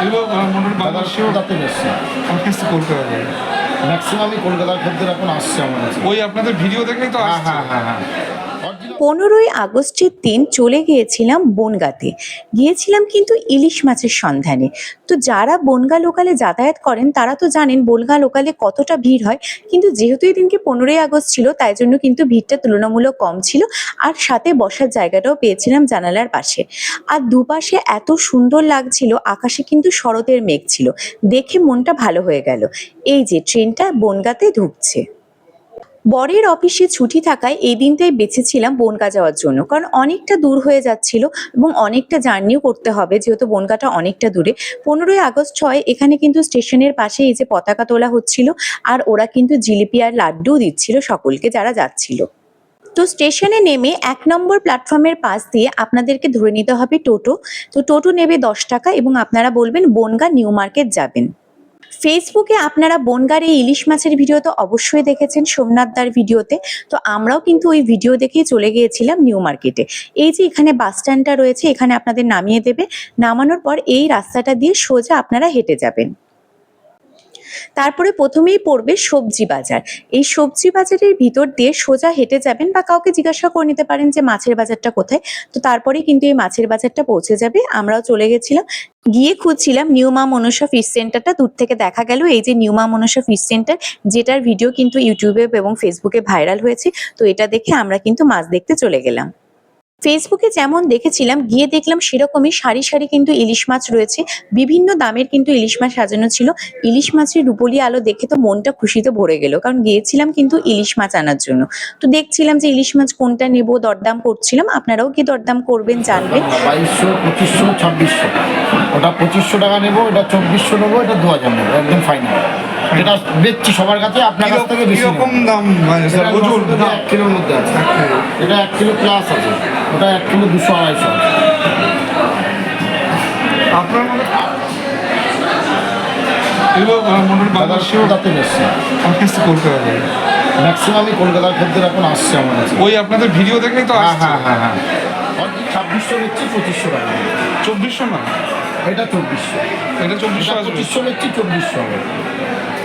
এগুলো দাদার বাংলাদেশেও কলকাতাতে এসছে আমার কাছে কলকাতা ম্যাক্সিমামই কলকাতার ক্ষেত্রে এখন আসছে আমার ওই আপনাদের ভিডিও দেখেই তো হ্যাঁ আসছে। হ্যাঁ হ্যাঁ হ্যাঁ। Original- পনেরোই আগস্টের দিন চলে গিয়েছিলাম বনগাতে। গিয়েছিলাম কিন্তু ইলিশ মাছের সন্ধানে। তো যারা বনগা লোকালে যাতায়াত করেন, তারা তো জানেন বনগা লোকালে কতটা ভিড় হয়। কিন্তু যেহেতু এই দিনকে পনেরোই আগস্ট ছিল, তাই জন্য কিন্তু ভিড়টা তুলনামূলক কম ছিল। আর সাথে বসার জায়গাটাও পেয়েছিলাম জানালার পাশে। আর দুপাশে এত সুন্দর লাগছিল, আকাশে কিন্তু শরতের মেঘ ছিল। দেখে মনটা ভালো হয়ে গেল। এই যে, ট্রেনটা বনগাতে ঢুকছে। বরের অফিসে ছুটি থাকায় এই দিনটাই বেছেছিলাম বনগা যাওয়ার জন্য। কারণ অনেকটা দূর হয়ে যাচ্ছিল এবং অনেকটা জার্নিও করতে হবে, যেহেতু বনগাটা অনেকটা দূরে। পনেরোই আগস্ট ছয় এখানে কিন্তু স্টেশনের পাশে এই যে পতাকা তোলা হচ্ছিল, আর ওরা কিন্তু জিলিপি আর লাড্ডু দিচ্ছিল সকলকে যারা যাচ্ছিল। তো স্টেশনে নেমে এক নম্বর প্ল্যাটফর্মের পাশ দিয়ে আপনাদেরকে ধরে নিতে হবে টোটো। তো টোটো নেবে দশ টাকা এবং আপনারা বলবেন, বনগা নিউ মার্কেট যাবেন। ফেসবুকে আপনারা বনগার এই ইলিশ মাছের ভিডিও তো অবশ্যই দেখেছেন সোমনাথদার ভিডিওতে তো আমরাও কিন্তু ওই ভিডিও দেখেই চলে গিয়েছিলাম নিউ মার্কেটে। এই যে এখানে বাস স্ট্যান্ডটা রয়েছে, এখানে আপনাদের নামিয়ে দেবে। নামানোর পর এই রাস্তাটা দিয়ে সোজা আপনারা হেঁটে যাবেন। তারপরে প্রথমেই পড়বে সবজি বাজার। এই সবজি বাজারের ভিতর দিয়ে সোজা হেঁটে যাবেন বা কাউকে জিজ্ঞাসা করে নিতে পারেন যে, মাছের বাজারটা কোথায়? তো তারপরেই কিন্তু এই মাছের বাজারটা পৌঁছে যাবে। আমরাও চলে গেছিলাম। গিয়ে খুঁজছিলাম নিউমা মনসা ফিশ সেন্টারটা। দূর থেকে দেখা গেল এই যে নিউমা মনসা ফিশ সেন্টার, যেটার ভিডিও কিন্তু ইউটিউবে এবং ফেসবুকে ভাইরাল হয়েছে। তো এটা দেখে আমরা কিন্তু মাছ দেখতে চলে গেলাম। ফেসবুকে যেমন দেখেছিলাম গিয়ে দেখলাম সেরকমই সারি সারি কিন্তু ইলিশ মাছ রয়েছে। বিভিন্ন দামের কিন্তু ইলিশ মাছ সাজানো ছিল। ইলিশ মাছের রূপলি আলো দেখে তো মনটা খুশিতে ভরে গেল কারণ গিয়েছিলাম কিন্তু ইলিশ মাছ আনার জন্য। তো দেখছিলাম যে ইলিশ মাছ কোনটা নেব দরদাম করছিলাম। আপনারাও কি দরদাম করবেন জানবেন। বাইশশো পঁচিশশো ছাব্বিশশো। ওটা পঁচিশশো টাকা নেব এটা চব্বিশশো নেব এটা দু হাজার নেব একদম ফাইনাল এটা বেচছি সবার কাছে আপনার কাছ থেকে বেশি কীরকম দাম? মানে কিলোর মধ্যে আছে। এটা এক কিলো প্লাস আছে। ওটা এক কিলো দুশো আড়াইশো। আপনার কাছে ম্যাক্সিমামই কলকাতার এখন আসছে আমার কাছে। ওই আপনাদের ভিডিও দেখেই তো হ্যাঁ হ্যাঁ হ্যাঁ হ্যাঁ। ছাব্বিশশো পঁচিশশো টাকা চব্বিশশো না? এটা চব্বিশশো। এটা চব্বিশশো পঁচিশশো চব্বিশশো হবে।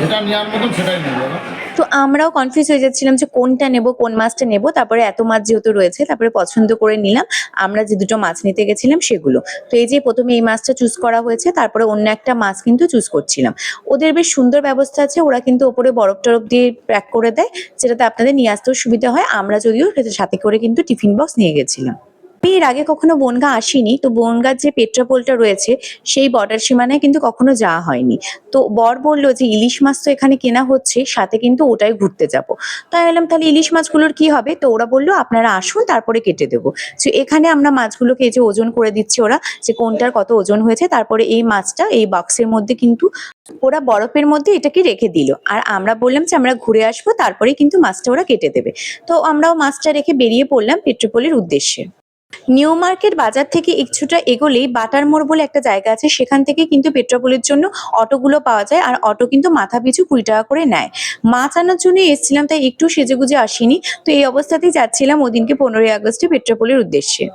এটা নেওয়ার মতন সেটাই নেব। না তো আমরাও কনফিউজ হয়ে যাচ্ছিলাম যে কোনটা নেব, কোন মাছটা নেব। তারপরে এত মাছ যেহেতু রয়েছে, তারপরে পছন্দ করে নিলাম। আমরা যে দুটো মাছ নিতে গেছিলাম সেগুলো। তো এই যে প্রথমে এই মাছটা চুজ করা হয়েছে, তারপরে অন্য একটা মাছ কিন্তু চুজ করছিলাম। ওদের বেশ সুন্দর ব্যবস্থা আছে, ওরা কিন্তু ওপরে বরফ টরফ দিয়ে প্যাক করে দেয়। যেটাতে আপনাদের নিয়ে আসতেও সুবিধা হয়। আমরা যদিও সাথে করে কিন্তু টিফিন বক্স নিয়ে গেছিলাম। এর আগে কখনো বনগা আসিনি। তো বনগার যে পেট্রোপোলটা রয়েছে, সেই বর্ডার সীমানায় কিন্তু কখনো যাওয়া হয়নি। তো বর বলল যে, ইলিশ মাছ তো এখানে কেনা হচ্ছে, সাথে কিন্তু ওটাই ঘুরতে যাব। তাই বললাম, তাহলে ইলিশ মাছগুলোর কি হবে? তো ওরা বলল, আপনারা আসুন, তারপরে কেটে দেবো। তো এখানে আমরা মাছগুলোকে যে ওজন করে দিচ্ছে ওরা, যে কোনটার কত ওজন হয়েছে, তারপরে এই মাছটা এই বক্সের মধ্যে কিন্তু ওরা বরফের মধ্যে এটাকে রেখে দিল। আর আমরা বললাম যে, আমরা ঘুরে আসব তারপরে কিন্তু মাছটা ওরা কেটে দেবে। তো আমরাও মাছটা রেখে বেরিয়ে পড়লাম পেট্রোপোলের উদ্দেশ্যে। নিউ মার্কেট বাজার থেকে কিছুটা এগোলেই বাটার মোড় বলে একটা জায়গা আছে, সেখান থেকে কিন্তু পেট্রোপোলের জন্য অটোগুলো পাওয়া যায় আর অটো কিন্তু মাথা পিছু কুড়ি টাকা করে নেয়। মাছ আনার জন্য এসেছিলাম, তাই একটু সেজেগুজে আসিনি। তো এই অবস্থাতেই যাচ্ছিলাম ওদিনকে পনেরোই আগস্টে পেট্রোপোলের উদ্দেশ্যে।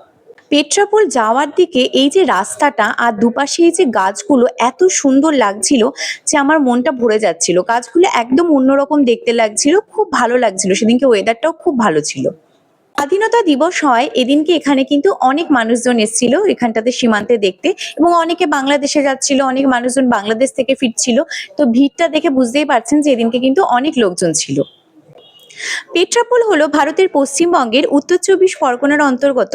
পেট্রাপোল যাওয়ার দিকে এই যে রাস্তাটা আর দুপাশে এই যে গাছগুলো এত সুন্দর লাগছিল যে আমার মনটা ভরে যাচ্ছিল। গাছগুলো একদম অন্যরকম দেখতে লাগছিল, খুব ভালো লাগছিল। সেদিনকে ওয়েদারটাও খুব ভালো ছিল। স্বাধীনতা দিবস হয়, এদিনকে এখানে কিন্তু অনেক মানুষজন এসেছিল এখানটাতে সীমান্তে দেখতে এবং অনেকে বাংলাদেশে যাচ্ছিল, অনেক মানুষজন বাংলাদেশ থেকে ফিরছিল। তো ভিড়টা দেখে বুঝতেই পারছেন যে এদিনকে কিন্তু অনেক লোকজন ছিল। পেট্রাপোল হলো ভারতের পশ্চিমবঙ্গের উত্তর চব্বিশ পরগনার অন্তর্গত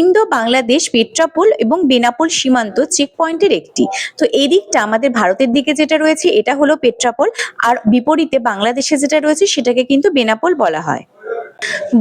ইন্দো বাংলাদেশ পেট্রাপোল এবং বেনাপোল সীমান্ত চেক পয়েন্টের একটি। তো এই দিকটা আমাদের ভারতের দিকে যেটা রয়েছে, এটা হলো পেট্রাপোল। আর বিপরীতে বাংলাদেশে যেটা রয়েছে, সেটাকে কিন্তু বেনাপোল বলা হয়।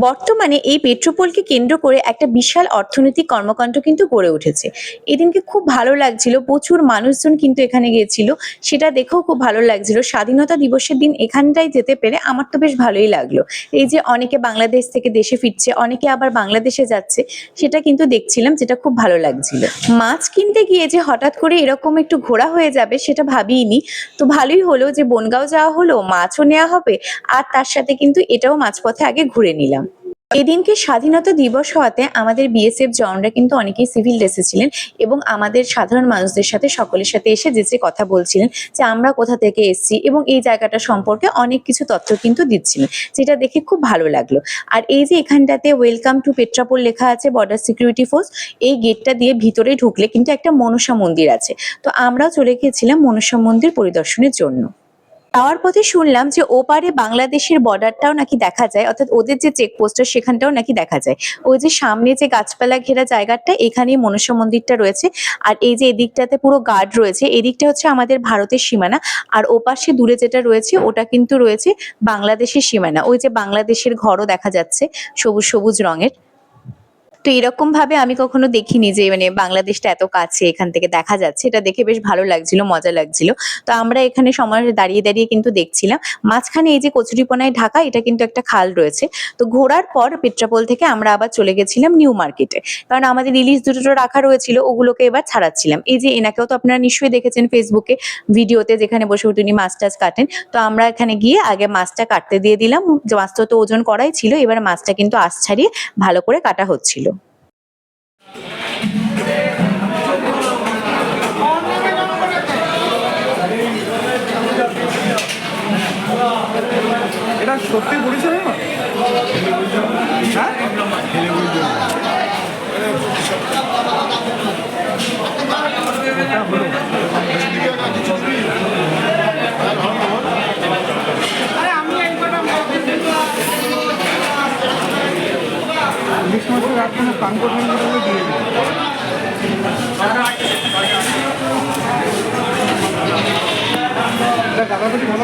বর্তমানে এই পেট্রোপোলকে কেন্দ্র করে একটা বিশাল অর্থনৈতিক কর্মকাণ্ড কিন্তু গড়ে উঠেছে। এদিনকে খুব ভালো লাগছিল, প্রচুর মানুষজন কিন্তু এখানে গিয়েছিল। সেটা দেখেও খুব ভালো লাগছিল। স্বাধীনতা দিবসের দিন এখানটায় যেতে পেরে আমার তো বেশ ভালোই লাগল। এই যে অনেকে বাংলাদেশ থেকে দেশে ফিরছে, অনেকে আবার বাংলাদেশে যাচ্ছে, সেটা কিন্তু দেখছিলাম, যেটা খুব ভালো লাগছিল। মাছ কিনতে গিয়ে যে হঠাৎ করে এরকম একটু ঘোরা হয়ে যাবে, সেটা ভাবিনি তো ভালোই হলো যে বনগাঁও যাওয়া হলো, মাছও নেওয়া হবে, আর তার সাথে কিন্তু এটাও মাঝপথে আগে ঘুরে নিলাম। এদিনকে স্বাধীনতা দিবস হওয়াতে আমাদের বিএসএফ জওয়ানরা কিন্তু অনেকেই সিভিল ড্রেসে ছিলেন এবং আমাদের সাধারণ মানুষদের সাথে সকলের সাথে এসে যে যে কথা বলছিলেন যে আমরা কোথা থেকে এসেছি এবং এই জায়গাটা সম্পর্কে অনেক কিছু তথ্য কিন্তু দিচ্ছিলেন, যেটা দেখে খুব ভালো লাগল। আর এই যে এখানটাতে ওয়েলকাম টু পেট্রাপোল লেখা আছে বর্ডার সিকিউরিটি ফোর্স এই গেটটা দিয়ে ভিতরে ঢুকলে কিন্তু একটা মনসা মন্দির আছে। তো আমরাও চলে গিয়েছিলাম মনসা মন্দির পরিদর্শনের জন্য। যাওয়ার পথে শুনলাম যে ওপারে বাংলাদেশের বর্ডারটাও নাকি দেখা যায়, অর্থাৎ ওদের যে চেকপোস্টটা সেখানটাও নাকি দেখা যায়। ওই যে সামনে যে গাছপালা ঘেরা জায়গাটা, এখানেই মনসা মন্দিরটা রয়েছে। আর এই যে এদিকটাতে পুরো গার্ড রয়েছে, এদিকটা হচ্ছে আমাদের ভারতের সীমানা। আর ওপাশে দূরে যেটা রয়েছে, ওটা কিন্তু রয়েছে বাংলাদেশের সীমানা। ওই যে বাংলাদেশের ঘরও দেখা যাচ্ছে, সবুজ সবুজ রঙের। তো এরকম ভাবে আমি কখনো দেখিনি যে মানে বাংলাদেশটা এত কাছে এখান থেকে দেখা যাচ্ছে। এটা দেখে বেশ ভালো লাগছিল, মজা লাগছিল। তো আমরা এখানে সময় দাঁড়িয়ে দাঁড়িয়ে কিন্তু দেখছিলাম। মাঝখানে এই যে কচুরিপনায় ঢাকা, এটা কিন্তু একটা খাল রয়েছে। তো ঘোরার পর পেট্রাপোল থেকে আমরা আবার চলে গেছিলাম নিউ মার্কেটে। কারণ আমাদের রিলিজ দুটো রাখা রয়েছিল, ওগুলোকে এবার ছাড়াচ্ছিলাম। এই যে এনাকেও তো আপনারা নিশ্চয়ই দেখেছেন ফেসবুকে ভিডিওতে, যেখানে বসে তিনি মাছ টাছ কাটেন। তো আমরা এখানে গিয়ে আগে মাছটা কাটতে দিয়ে দিলাম। মাছটা তো ওজন করাই ছিল, এবার মাছটা কিন্তু আশ ছাড়িয়ে ভালো করে কাটা হচ্ছিল। এটা সত্যি পরিচয় না হ্যাঁ? ইলিশ মাছের দিয়ে এটা গাদাগাদি ভালো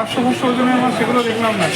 চারশো পাঁচশো ওজনের মাছ সেগুলো দেখলাম না।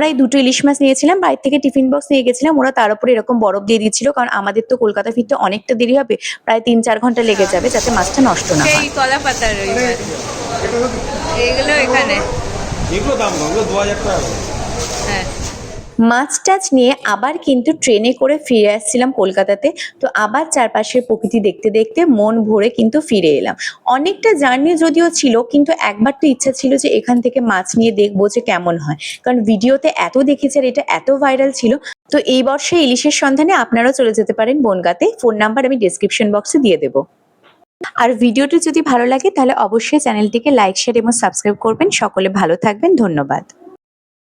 আমরা এই দুটো ইলিশ মাছ নিয়েছিলাম বাইরে থেকে টিফিন বক্স নিয়ে গেছিলাম ওরা তার উপরে এরকম বরফ দিয়ে দিচ্ছিল কারণ আমাদের তো কলকাতা ফিরতে অনেকটা দেরি হবে প্রায় তিন চার ঘণ্টা লেগে যাবে যাতে মাছটা নষ্ট না হয়। কলা এগুলো এখানে। এগুলো দাম কম এগুলো দু হাজার টাকা হ্যাঁ। মাছ টাছ নিয়ে আবার কিন্তু ট্রেনে করে ফিরে আসছিলাম কলকাতাতে। তো আবার চারপাশের প্রকৃতি দেখতে দেখতে মন ভরে কিন্তু ফিরে এলাম। অনেকটা জার্নি যদিও ছিল, কিন্তু একবার তো ইচ্ছা ছিল যে এখান থেকে মাছ নিয়ে দেখব যে কেমন হয়। কারণ ভিডিওতে এত দেখেছি আর এটা এত ভাইরাল ছিল। তো এই বর্ষে ইলিশের সন্ধানে আপনারাও চলে যেতে পারেন বনগাতে। ফোন নাম্বার আমি ডিসক্রিপশন বক্সে দিয়ে দেবো। আর ভিডিওটি যদি ভালো লাগে তাহলে অবশ্যই চ্যানেলটিকে লাইক শেয়ার এবং সাবস্ক্রাইব করবেন। সকলে ভালো থাকবেন। ধন্যবাদ।